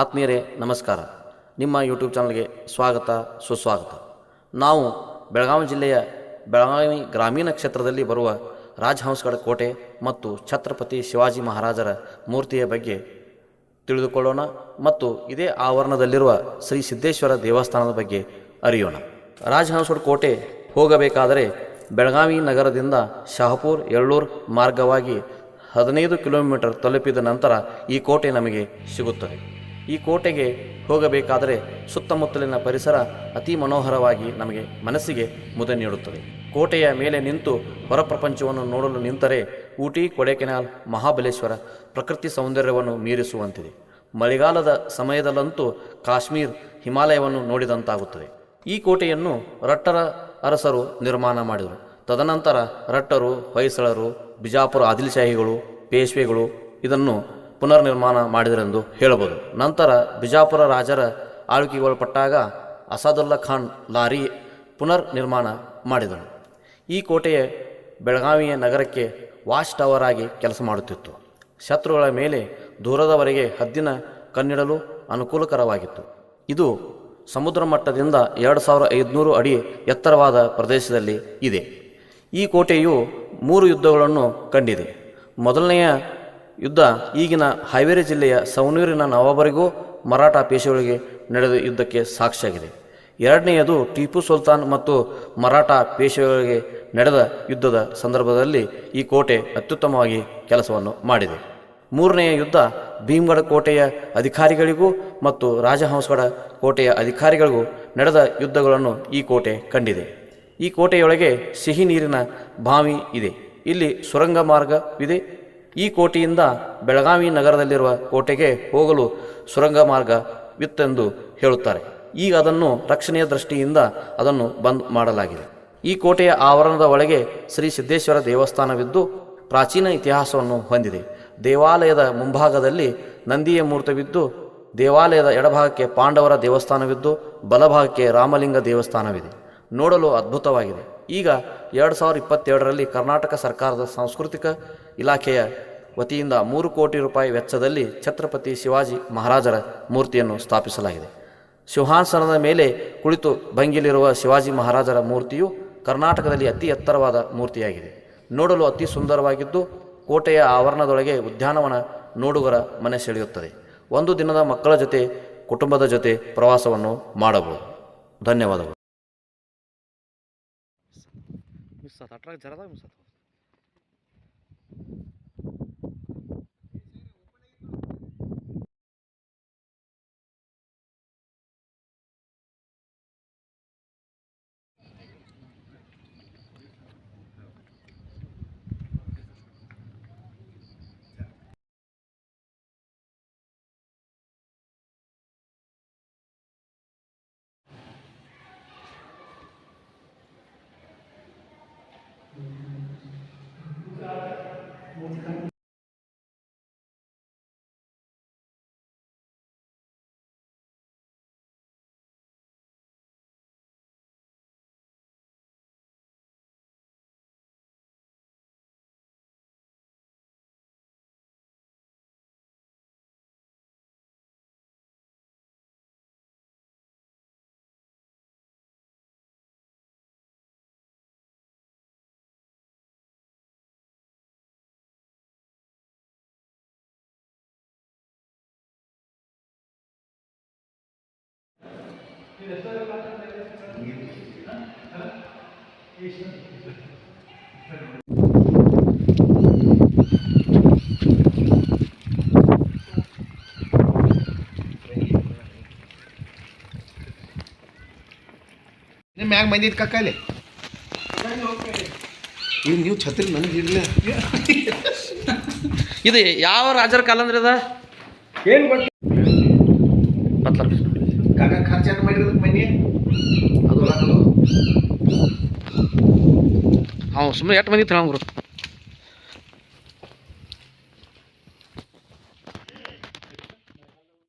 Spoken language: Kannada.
ಆತ್ಮೀಯರೇ, ನಮಸ್ಕಾರ. ನಿಮ್ಮ ಯೂಟ್ಯೂಬ್ ಚಾನಲ್ಗೆ ಸ್ವಾಗತ, ಸುಸ್ವಾಗತ. ನಾವು ಬೆಳಗಾವಿ ಜಿಲ್ಲೆಯ ಬೆಳಗಾವಿ ಗ್ರಾಮೀಣ ಕ್ಷೇತ್ರದಲ್ಲಿ ಬರುವ ರಾಜಹಂಸಗಡ ಕೋಟೆ ಮತ್ತು ಛತ್ರಪತಿ ಶಿವಾಜಿ ಮಹಾರಾಜರ ಮೂರ್ತಿಯ ಬಗ್ಗೆ ತಿಳಿದುಕೊಳ್ಳೋಣ ಮತ್ತು ಇದೇ ಆವರಣದಲ್ಲಿರುವ ಶ್ರೀ ಸಿದ್ದೇಶ್ವರ ದೇವಸ್ಥಾನದ ಬಗ್ಗೆ ಅರಿಯೋಣ. ರಾಜಹಂಸಗಡ ಕೋಟೆ ಹೋಗಬೇಕಾದರೆ ಬೆಳಗಾವಿ ನಗರದಿಂದ ಶಾಹಪುರ್ ಎಳ್ಳೂರು ಮಾರ್ಗವಾಗಿ ಹದಿನೈದು ಕಿಲೋಮೀಟರ್ ತಲುಪಿದ ನಂತರ ಈ ಕೋಟೆ ನಮಗೆ ಸಿಗುತ್ತದೆ. ಈ ಕೋಟೆಗೆ ಹೋಗಬೇಕಾದರೆ ಸುತ್ತಮುತ್ತಲಿನ ಪರಿಸರ ಅತಿ ಮನೋಹರವಾಗಿ ನಮಗೆ ಮನಸ್ಸಿಗೆ ಮುದ ನೀಡುತ್ತದೆ. ಕೋಟೆಯ ಮೇಲೆ ನಿಂತು ಹೊರ ಪ್ರಪಂಚವನ್ನು ನೋಡಲು ನಿಂತರೆ ಊಟಿ, ಕೊಡೆಕೆನಾಲ್, ಮಹಾಬಲೇಶ್ವರ ಪ್ರಕೃತಿ ಸೌಂದರ್ಯವನ್ನು ಮೀರಿಸುವಂತಿದೆ. ಮಳೆಗಾಲದ ಸಮಯದಲ್ಲಂತೂ ಕಾಶ್ಮೀರ್ ಹಿಮಾಲಯವನ್ನು ನೋಡಿದಂತಾಗುತ್ತದೆ. ಈ ಕೋಟೆಯನ್ನು ರಟ್ಟರ ಅರಸರು ನಿರ್ಮಾಣ ಮಾಡಿದರು. ತದನಂತರ ರಟ್ಟರು, ಹೊಯ್ಸಳರು, ಬಿಜಾಪುರ ಆದಿಲ್ಶಾಹಿಗಳು, ಪೇಶ್ವೆಗಳು ಇದನ್ನು ಪುನರ್ನಿರ್ಮಾಣ ಮಾಡಿದರೆಂದು ಹೇಳಬಹುದು. ನಂತರ ಬಿಜಾಪುರ ರಾಜರ ಆಳ್ವಿಕೆಗೊಳಪಟ್ಟಾಗ ಅಸಾದುಲ್ಲಾ ಖಾನ್ ಲಾರಿ ಪುನರ್ ನಿರ್ಮಾಣ ಮಾಡಿದನು. ಈ ಕೋಟೆಯ ಬೆಳಗಾವಿಯ ನಗರಕ್ಕೆ ವಾಚ್ ಟವರ್ ಆಗಿ ಕೆಲಸ ಮಾಡುತ್ತಿತ್ತು. ಶತ್ರುಗಳ ಮೇಲೆ ದೂರದವರೆಗೆ ಹದ್ದಿನ ಕಣ್ಣಿಡಲು ಅನುಕೂಲಕರವಾಗಿತ್ತು. ಇದು ಸಮುದ್ರ ಮಟ್ಟದಿಂದ ಎರಡು ಸಾವಿರ ಐದುನೂರು ಅಡಿ ಎತ್ತರವಾದ ಪ್ರದೇಶದಲ್ಲಿ ಇದೆ. ಈ ಕೋಟೆಯು ಮೂರು ಯುದ್ಧಗಳನ್ನು ಕಂಡಿದೆ. ಮೊದಲನೆಯ ಯುದ್ಧ ಈಗಿನ ಹಾವೇರಿ ಜಿಲ್ಲೆಯ ಸವಣೂರಿನ ನವಾಬರಿಗೂ ಮರಾಠ ಪೇಶೆಗಳಿಗೆ ನಡೆದ ಯುದ್ಧಕ್ಕೆ ಸಾಕ್ಷಿಯಾಗಿದೆ. ಎರಡನೆಯದು ಟಿಪ್ಪು ಸುಲ್ತಾನ್ ಮತ್ತು ಮರಾಠ ಪೇಶೆಗಳಿಗೆ ನಡೆದ ಯುದ್ಧದ ಸಂದರ್ಭದಲ್ಲಿ ಈ ಕೋಟೆ ಅತ್ಯುತ್ತಮವಾಗಿ ಕೆಲಸವನ್ನು ಮಾಡಿದೆ. ಮೂರನೆಯ ಯುದ್ಧ ಭೀಮ್ಗಢ ಕೋಟೆಯ ಅಧಿಕಾರಿಗಳಿಗೂ ಮತ್ತು ರಾಜಹಂಸಗಡ ಕೋಟೆಯ ಅಧಿಕಾರಿಗಳಿಗೂ ನಡೆದ ಯುದ್ಧಗಳನ್ನು ಈ ಕೋಟೆ ಕಂಡಿದೆ. ಈ ಕೋಟೆಯೊಳಗೆ ಸಿಹಿ ನೀರಿನ ಬಾವಿ ಇದೆ. ಇಲ್ಲಿ ಸುರಂಗ ಮಾರ್ಗವಿದೆ. ಈ ಕೋಟೆಯಿಂದ ಬೆಳಗಾವಿ ನಗರದಲ್ಲಿರುವ ಕೋಟೆಗೆ ಹೋಗಲು ಸುರಂಗ ಮಾರ್ಗವಿತ್ತೆಂದು ಹೇಳುತ್ತಾರೆ. ಈಗ ಅದನ್ನು ರಕ್ಷಣೆಯ ದೃಷ್ಟಿಯಿಂದ ಅದನ್ನು ಬಂದ್ ಮಾಡಲಾಗಿದೆ. ಈ ಕೋಟೆಯ ಆವರಣದ ಒಳಗೆ ಶ್ರೀ ಸಿದ್ದೇಶ್ವರ ದೇವಸ್ಥಾನವಿದ್ದು ಪ್ರಾಚೀನ ಇತಿಹಾಸವನ್ನು ಹೊಂದಿದೆ. ದೇವಾಲಯದ ಮುಂಭಾಗದಲ್ಲಿ ನಂದಿಯ ಮೂರ್ತವಿದ್ದು, ದೇವಾಲಯದ ಎಡಭಾಗಕ್ಕೆ ಪಾಂಡವರ ದೇವಸ್ಥಾನವಿದ್ದು, ಬಲಭಾಗಕ್ಕೆ ರಾಮಲಿಂಗ ದೇವಸ್ಥಾನವಿದೆ. ನೋಡಲು ಅದ್ಭುತವಾಗಿದೆ. ಈಗ ಎರಡು ಸಾವಿರದ ಇಪ್ಪತ್ತೆರಡರಲ್ಲಿ ಕರ್ನಾಟಕ ಸರ್ಕಾರದ ಸಾಂಸ್ಕೃತಿಕ ಇಲಾಖೆಯ ವತಿಯಿಂದ ಮೂರು ಕೋಟಿ ರೂಪಾಯಿ ವೆಚ್ಚದಲ್ಲಿ ಛತ್ರಪತಿ ಶಿವಾಜಿ ಮಹಾರಾಜರ ಮೂರ್ತಿಯನ್ನು ಸ್ಥಾಪಿಸಲಾಗಿದೆ. ಸಿಂಹಾಸನದ ಮೇಲೆ ಕುಳಿತು ಭಂಗಿಲಿರುವ ಶಿವಾಜಿ ಮಹಾರಾಜರ ಮೂರ್ತಿಯು ಕರ್ನಾಟಕದಲ್ಲಿ ಅತಿ ಎತ್ತರವಾದ ಮೂರ್ತಿಯಾಗಿದೆ. ನೋಡಲು ಅತಿ ಸುಂದರವಾಗಿದ್ದು, ಕೋಟೆಯ ಆವರಣದೊಳಗೆ ಉದ್ಯಾನವನ ನೋಡುಗರ ಮನೆ ಸೆಳೆಯುತ್ತದೆ. ಒಂದು ದಿನದ ಮಕ್ಕಳ ಜೊತೆ, ಕುಟುಂಬದ ಜೊತೆ ಪ್ರವಾಸವನ್ನು ಮಾಡಬಹುದು. ಧನ್ಯವಾದಗಳು. مصطفى تراك جرى ضاي مصطفى ಆತ ನಿಮ್ಮ ಮ್ಯಾಗ ಮಂದಿ ಕಕ್ಕಲೆ ಇದು ಈಗ ನೀವು ಛತ್ರಿ ನನಗೆ ಇರಲಿಲ್ಲ ಇದು ಯಾವ ರಾಜರ ಕಾಲ ಅಂದ್ರೆ ಅದ? ಏನು ಕಾಕ ಖರ್ಚು ಮಾಡಿರೋದಕ್ಕೆ ಮನೆ ಅದು ಹಾಂ ಸುಮ್ಮನೆ ಎಷ್ಟು ಮಂದಿ ತಗೊಂಡ್ರು